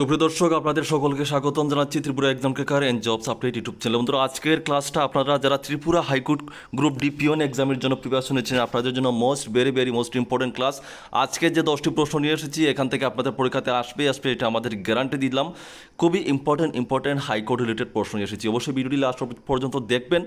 সুপ্রিয় দর্শক, আপনাদের সকলকে স্বাগতম জানাচ্ছি Tripura exam cracker and jobs update YouTube channel. বন্ধুরা, আজকের ক্লাসটা আপনারা যারা Tripura high court group D peon এক্সামের জন্য প্রিপারেশন নিচ্ছেন, আপনাদের জন্য most, very very most important class. আজকে যে দশটি প্রশ্ন নিয়ে এসেছি, এখান থেকে আপনাদের পরীক্ষাতে আসবে আসবে এটা আমাদের গ্যারান্টি দিলাম। খুবই ইম্পর্টেন্ট ইম্পর্টেন্ট হাইকোর্ট রিলেটেড প্রশ্ন নিয়ে এসেছি। অবশ্যই ভিডিওটি লাস্ট পর্যন্ত দেখবেন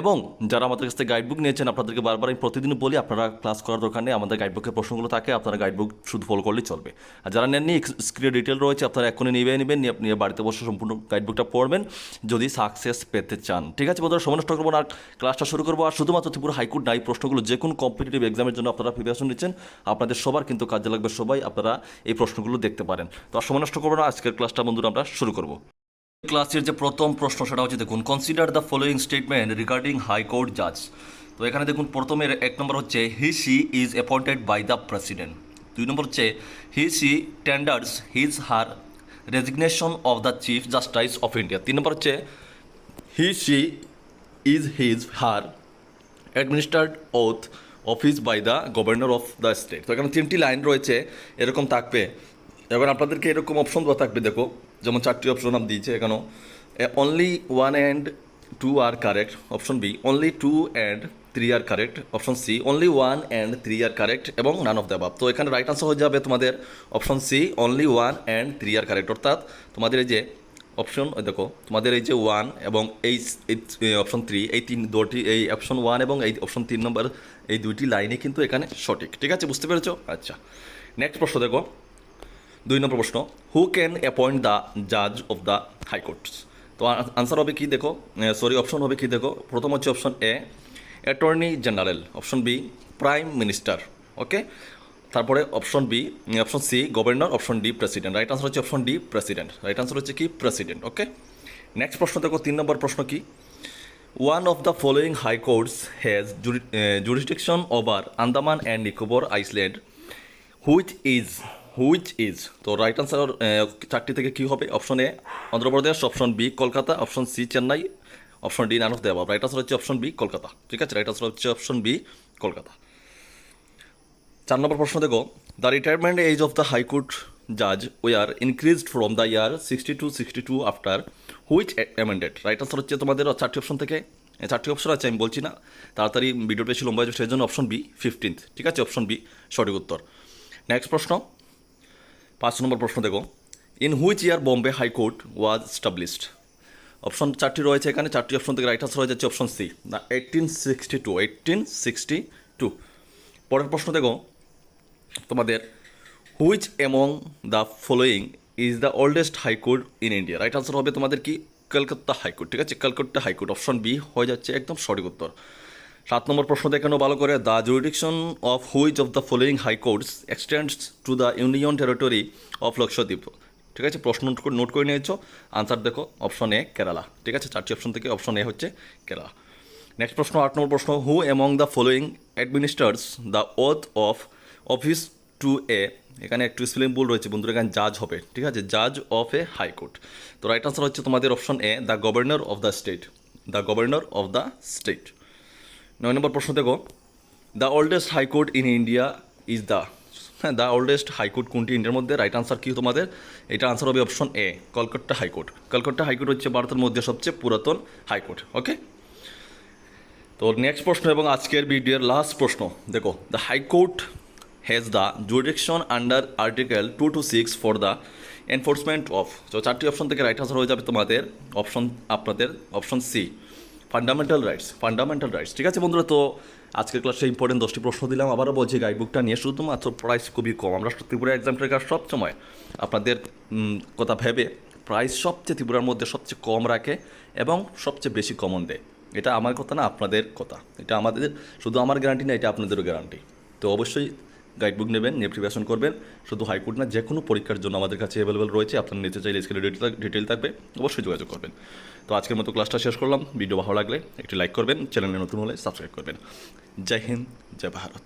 এবং যারা আমাদের কাছ গাইডবুক নিয়েছেন, আপনাদেরকে বারবার আমি প্রতিদিন বলি, আপনারা ক্লাস করার দোকানে আমাদের গাইডবুকের প্রশ্নগুলো থাকে, আপনারা গাইডবুক শুধু ফলো করলেই চলবে। আর যারা নেননি স্ক্রিনে ডিটেল রয়েছে, আপনারা এখনই নিয়ে নেবেন, নিয়ে নিয়ে বাড়িতে বসে সম্পূর্ণ গাইডবুকটা পড়বেন, যদি সাকসেস পেতে চান। ঠিক আছে বন্ধুরা, সময় নষ্ট করব না ক্লাসটা শুরু করব। আর শুধুমাত্র ত্রিপুরা হাইকোর্ট নাই, প্রশ্নগুলো যে কোনো কম্পিটিটিভ এক্সামের জন্য আপনারা প্রিপারেশন নিচ্ছেন। আপনাদের সবার কিন্তু কাজে লাগবে সবাই, আপনারা এই প্রশ্নগুলো দেখতে পারেন। তো আর সময় নষ্ট করব না, আজকের ক্লাসটা বন্ধুরা আমরা শুরু করব। ক্লাসের যে প্রথম প্রশ্ন, সেটা হচ্ছে দেখুন consider the following statement regarding high court জাজ তো এখানে দেখুন, প্রথমের এক নম্বর হচ্ছে he she is appointed by the president দুই নম্বর হচ্ছে he she tenders his her resignation of the chief justice of India তিন নম্বর হচ্ছে he she is his her administered oath office by the governor of the state তো এখানে তিনটি line রয়েছে, এরকম থাকবে। এবার আপনাদেরকে এরকম অপশন দেওয়া থাকবে, দেখো, যেমন চারটি অপশন আমি দিয়েছে এখানে only one and two are correct option B only two and three are correct option C only one and three are correct এবং নান অফ দ্য তো এখানে রাইট আনসার হয়ে যাবে তোমাদের option C only one and three are correct অর্থাৎ তোমাদের এই যে অপশন দেখো, তোমাদের এই যে ওয়ান এবং এই অপশন থ্রি এই তিন দুটি, এই অপশন ওয়ান এবং এই অপশন তিন নম্বর এই দুইটি লাইনে কিন্তু এখানে সঠিক। ঠিক আছে? বুঝতে পেরেছ? আচ্ছা। নেক্সট প্রশ্ন দেখো। দুই নম্বর প্রশ্ন হু ক্যান অ্যাপয়েন্ট দ্য জাজ অফ দ্য হাইকোর্টস তো আনসার হবে কি দেখো? সরি অপশন হবে কি দেখো? প্রথম হচ্ছে option A attorney general option B prime minister okay তারপরে option B option C governor option D president right answer হচ্ছে option D president right answer হচ্ছে কি? প্রেসিডেন্ট ওকে নেক্সট প্রশ্ন দেখো, তিন নম্বর প্রশ্ন কি? One of the following high high courts has jurisdiction over Andaman and Nicobar island which is which is তো রাইট আনসার চারটি থেকে কী হবে? Option A Andhra Pradesh option B Kolkata option C Chennai option D none of দেওয়া right answer হচ্ছে option B Kolkata. ঠিক আছে? Right answer হচ্ছে অপশন বি কলকাতা। চার নম্বর প্রশ্ন দেখো। The retirement age of the high court জাজ are increased from the year sixty to sixty two after which amended right answer হচ্ছে তোমাদের চারটি অপশন থেকে। চারটি অপশন আছে, আমি বলছি না। তাড়াতাড়ি ভিডিওটা বেশি লম্বা হয়েছে সেই জন্য অপশন বি ফিফটিন্থ ঠিক আছে? অপশন বি সঠিক উত্তর। নেক্সট প্রশ্ন। পাঁচ নম্বর প্রশ্ন দেখো। In which year Bombay high court was established option চারটি রয়েছে এখানে, চারটি অপশন থেকে রাইট আনসার হয়ে যাচ্ছে অপশন সি না eighteen sixty two eighteen sixty two পরের প্রশ্ন দেখো, তোমাদের which among the following is the oldest high court in India right answer হবে তোমাদের কি? কলকাতা হাইকোর্ট ঠিক আছে? কলকাতা হাইকোর্ট অপশন বি হয়ে যাচ্ছে একদম সঠিক উত্তর। সাত নম্বর প্রশ্ন দেখানো ভালো করে। The jurisdiction of which of the following high courts extends to the union territory of Lakshadweep ঠিক আছে? প্রশ্ন নোট করে নিয়েছো। আনসার দেখো অপশন এ কেরালা ঠিক আছে? চারটি অপশন থেকে অপশন এ হচ্ছে কেরালা নেক্সট প্রশ্ন, আট নম্বর প্রশ্ন who among the following administers the oath of office to a এখানে একটু স্পেলিং ভুল রয়েছে, বন্ধুরা, এখানে জাজ হবে। ঠিক আছে? জাজ অফ এ হাইকোর্ট তো রাইট আনসার হচ্ছে তোমাদের option A the governor of the state the governor of the state নয় নম্বর প্রশ্ন দেখো। The oldest high court in India is the হ্যাঁ দ্য ওল্ডেস্ট হাইকোর্ট কোনটি? ইন্ডিয়ার মধ্যে রাইট আনসার কী তোমাদের? এটা আনসার হবে option A Kolkata high court Kolkata high court হচ্ছে ভারতের মধ্যে সবচেয়ে পুরাতন হাইকোর্ট ওকে তো নেক্সট প্রশ্ন এবং আজকের ভিডিওর লাস্ট প্রশ্ন। দেখো the high court has the jurisdiction under article two two six for the enforcement of তো চারটি অপশন থেকে রাইট আনসার হয়ে যাবে তোমাদের অপশন আপনাদের option C fundamental rights fundamental rights ঠিক আছে বন্ধুরা, তো আজকের ক্লাসে ইম্পর্টেন্ট দশটি প্রশ্ন দিলাম। আবারও বলছি গাইডবুকটা নিয়ে শুধুমাত্র প্রাইস খুবই কম। আমরা ত্রিপুরা এক্সাম ট্রেকার সবসময় আপনাদের কথা ভেবে প্রাইস সবচেয়ে ত্রিপুরার মধ্যে সবচেয়ে কম রাখে এবং সবচেয়ে বেশি কমন দেয়। এটা আমার কথা না, আপনাদের কথা। এটা আমাদের, শুধু আমার গ্যারান্টি না, এটা আপনাদেরও গ্যারান্টি তো অবশ্যই গাইডবুক নেবেন, নিয়ে প্রিপারেশন করবেন। শুধু হাইকোর্ট না, যে কোনো পরীক্ষার জন্য আমাদের কাছে অ্যাভেলেবেল রয়েছে। আপনার নিতে চাইলে স্কেলে ডিটেল থাকবে। অবশ্যই যোগাযোগ করবেন। তো আজকের মতো ক্লাসটা শেষ করলাম। ভিডিও ভালো লাগলে একটি লাইক করবেন। চ্যানেলে নতুন হলে সাবস্ক্রাইব করবেন। জয় হিন্দ, জয় ভারত।